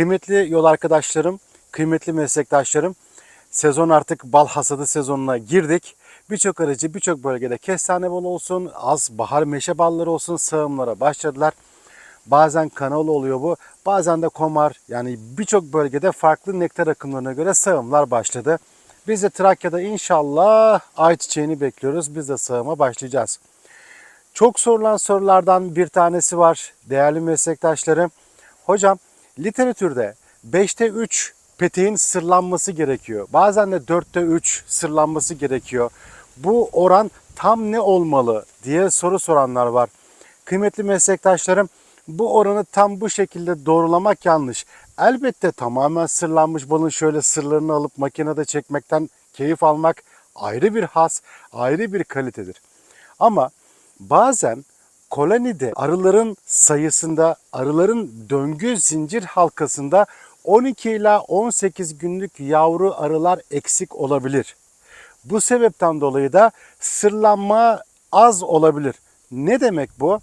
Kıymetli yol arkadaşlarım, kıymetli meslektaşlarım, sezon artık bal hasadı sezonuna girdik. Birçok aracı birçok bölgede kestane balı olsun, az bahar meşe balları olsun sağımlara başladılar. Bazen kanal oluyor bu, bazen de komar yani birçok bölgede farklı nektar akımlarına göre sağımlar başladı. Biz de Trakya'da inşallah ayçiçeğini bekliyoruz. Biz de sağıma başlayacağız. Çok sorulan sorulardan bir tanesi var değerli meslektaşlarım. Hocam literatürde 5'te 3 peteğin sırlanması gerekiyor. Bazen de 4'te 3 sırlanması gerekiyor. Bu oran tam ne olmalı diye soru soranlar var. Kıymetli meslektaşlarım bu oranı tam bu şekilde doğrulamak yanlış. Elbette tamamen sırlanmış balın şöyle sırlarını alıp makinede çekmekten keyif almak ayrı bir has, ayrı bir kalitedir. Ama bazen kolonide arıların sayısında, arıların döngü zincir halkasında 12 ila 18 günlük yavru arılar eksik olabilir. Bu sebepten dolayı da sırlanma az olabilir. Ne demek bu?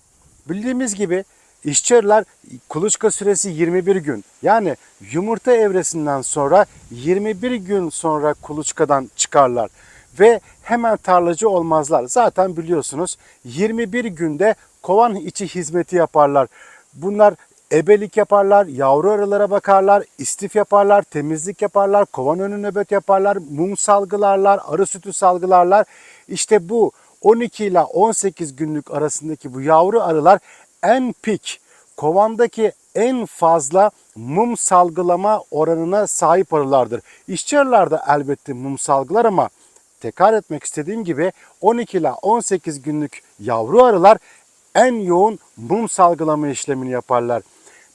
Bildiğimiz gibi işçi arılar kuluçka süresi 21 gün. Yani yumurta evresinden sonra 21 gün sonra kuluçkadan çıkarlar ve hemen tarlacı olmazlar. Zaten biliyorsunuz 21 günde kovan içi hizmeti yaparlar. Bunlar ebelik yaparlar, yavru arılara bakarlar, istif yaparlar, temizlik yaparlar, kovan önü nöbet yaparlar, mum salgılarlar, arı sütü salgılarlar. İşte bu 12 ile 18 günlük arasındaki bu yavru arılar en pik, kovandaki en fazla mum salgılama oranına sahip arılardır. İşçi arılar da elbette mum salgılar ama tekrar etmek istediğim gibi 12 ile 18 günlük yavru arılar en yoğun mum salgılama işlemini yaparlar.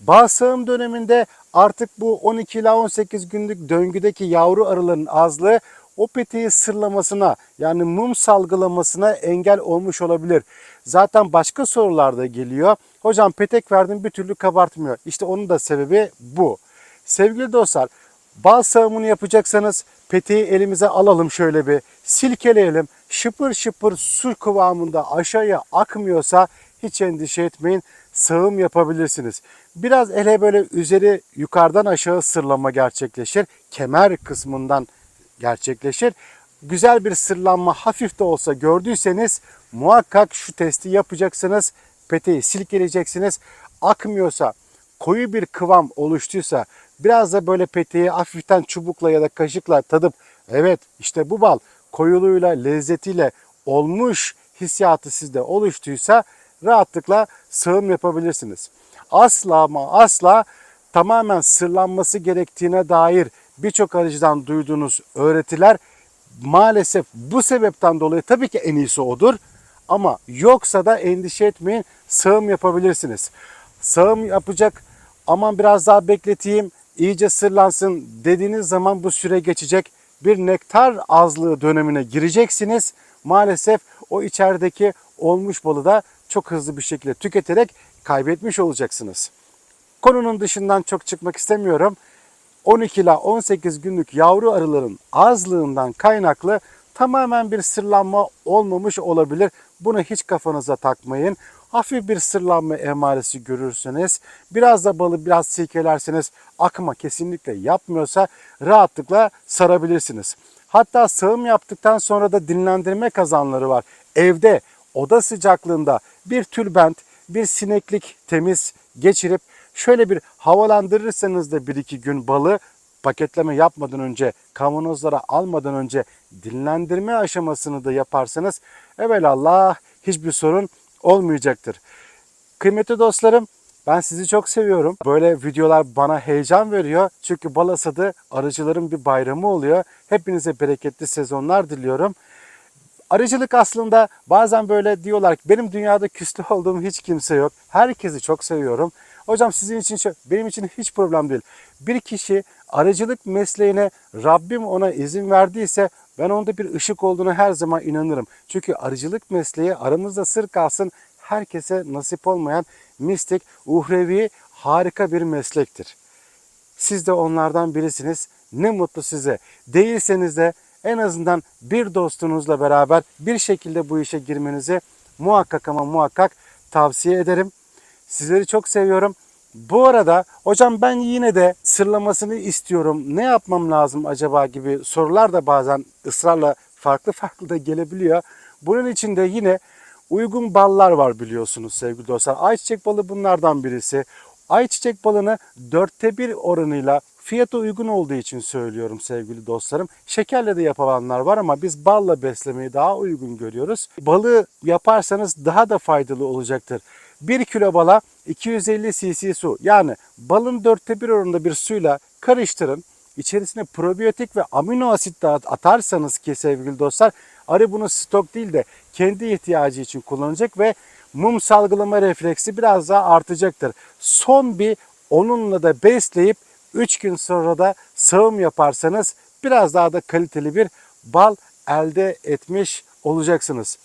Bağ sağım döneminde artık bu 12 ila 18 günlük döngüdeki yavru arıların azlığı o peteği sırlamasına yani mum salgılamasına engel olmuş olabilir. Zaten başka sorular da geliyor. Hocam petek verdim bir türlü kabartmıyor. İşte onun da sebebi bu. Sevgili dostlar bal sağımını yapacaksanız peteği elimize alalım şöyle bir silkeleyelim. Şıpır şıpır su kıvamında aşağıya akmıyorsa hiç endişe etmeyin sağım yapabilirsiniz. Biraz ele böyle üzeri yukarıdan aşağı sırlama gerçekleşir. Kemer kısmından gerçekleşir. Güzel bir sırlanma hafif de olsa gördüyseniz muhakkak şu testi yapacaksınız. Peteği silkeleyeceksiniz. Akmıyorsa, koyu bir kıvam oluştuysa biraz da böyle peteği hafiften çubukla ya da kaşıkla tadıp evet işte bu bal koyuluğuyla, lezzetiyle olmuş hissiyatı sizde oluştuysa rahatlıkla sığım yapabilirsiniz. Asla ama asla tamamen sırlanması gerektiğine dair birçok aracıdan duyduğunuz öğretiler maalesef bu sebepten dolayı tabii ki en iyisi odur. Ama yoksa da endişe etmeyin sığım yapabilirsiniz. Sığım yapacak aman biraz daha bekleteyim iyice sırlansın dediğiniz zaman bu süre geçecek. Bir nektar azlığı dönemine gireceksiniz. Maalesef o içerideki olmuş balı da çok hızlı bir şekilde tüketerek kaybetmiş olacaksınız. Konunun dışından çok çıkmak istemiyorum. 12 ila 18 günlük yavru arıların azlığından kaynaklı tamamen bir sırlanma olmamış olabilir. Bunu hiç kafanıza takmayın. Hafif bir sırlanma emaresi görürsünüz. Biraz da balı biraz silkelerseniz akma kesinlikle yapmıyorsa rahatlıkla sarabilirsiniz. Hatta sağım yaptıktan sonra da dinlendirme kazanları var. Evde oda sıcaklığında bir tülbent, bir sineklik temiz geçirip şöyle bir havalandırırsanız da 1-2 gün balı paketleme yapmadan önce, kavanozlara almadan önce dinlendirme aşamasını da yaparsanız evelallah hiçbir sorun olmayacaktır. Kıymetli dostlarım ben sizi çok seviyorum. Böyle videolar bana heyecan veriyor. Çünkü bal hasadı arıcıların bir bayramı oluyor. Hepinize bereketli sezonlar diliyorum. Arıcılık aslında bazen böyle diyorlar ki benim dünyada küslü olduğum hiç kimse yok. Herkesi çok seviyorum. Hocam sizin için şu- benim için hiç problem değil. Bir kişi arıcılık mesleğine Rabbim ona izin verdiyse ben onda bir ışık olduğunu her zaman inanırım. Çünkü arıcılık mesleği aramızda sır kalsın herkese nasip olmayan mistik, uhrevi harika bir meslektir. Siz de onlardan birisiniz. Ne mutlu size. Değilseniz de en azından bir dostunuzla beraber bir şekilde bu işe girmenizi muhakkak ama muhakkak tavsiye ederim. Sizleri çok seviyorum. Bu arada hocam ben yine de sırlamasını istiyorum. Ne yapmam lazım acaba gibi sorular da bazen ısrarla farklı farklı da gelebiliyor. Bunun için de yine uygun ballar var biliyorsunuz sevgili dostlar. Ayçiçek balı bunlardan birisi. Ayçiçek balını dörtte bir oranıyla fiyatı uygun olduğu için söylüyorum sevgili dostlarım. Şekerle de yapanlar var ama biz balla beslemeyi daha uygun görüyoruz. Balı yaparsanız daha da faydalı olacaktır. 1 kilo bala 250 cc su yani balın dörtte bir oranında bir suyla karıştırın. İçerisine probiyotik ve amino asit atarsanız ki sevgili dostlar arı bunu stok değil de kendi ihtiyacı için kullanacak ve mum salgılama refleksi biraz daha artacaktır. Son bir onunla da besleyip 3 gün sonra da sağım yaparsanız biraz daha da kaliteli bir bal elde etmiş olacaksınız.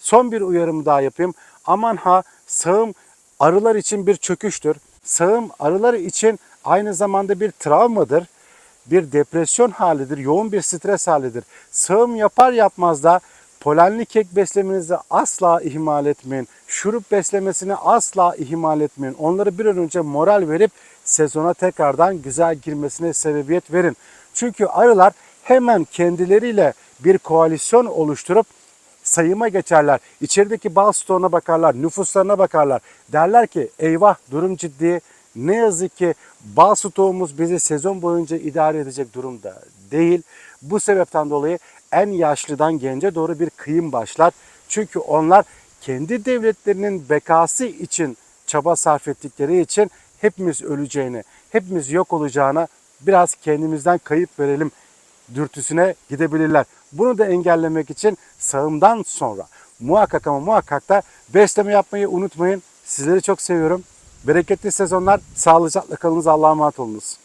Son bir uyarım daha yapayım. Aman ha sağım arılar için bir çöküştür. Sağım arılar için aynı zamanda bir travmadır. Bir depresyon halidir, yoğun bir stres halidir. Sağım yapar yapmaz da polenli kek beslemenizi asla ihmal etmeyin. Şurup beslemesini asla ihmal etmeyin. Onları bir an önce moral verip sezona tekrardan güzel girmesine sebebiyet verin. Çünkü arılar hemen kendileriyle bir koalisyon oluşturup sayıma geçerler. İçerideki bal stoğuna bakarlar, nüfuslarına bakarlar. Derler ki eyvah durum ciddi. Ne yazık ki bal stoğumuz bizi sezon boyunca idare edecek durumda değil. Bu sebepten dolayı en yaşlıdan gence doğru bir kıyım başlar. Çünkü onlar kendi devletlerinin bekası için çaba sarf ettikleri için hepimiz öleceğini, hepimiz yok olacağına biraz kendimizden kayıp verelim dürtüsüne gidebilirler. Bunu da engellemek için sağımdan sonra muhakkak ama muhakkak da besleme yapmayı unutmayın. Sizleri çok seviyorum. Bereketli sezonlar. Sağlıcakla kalınız. Allah'a emanet olunuz.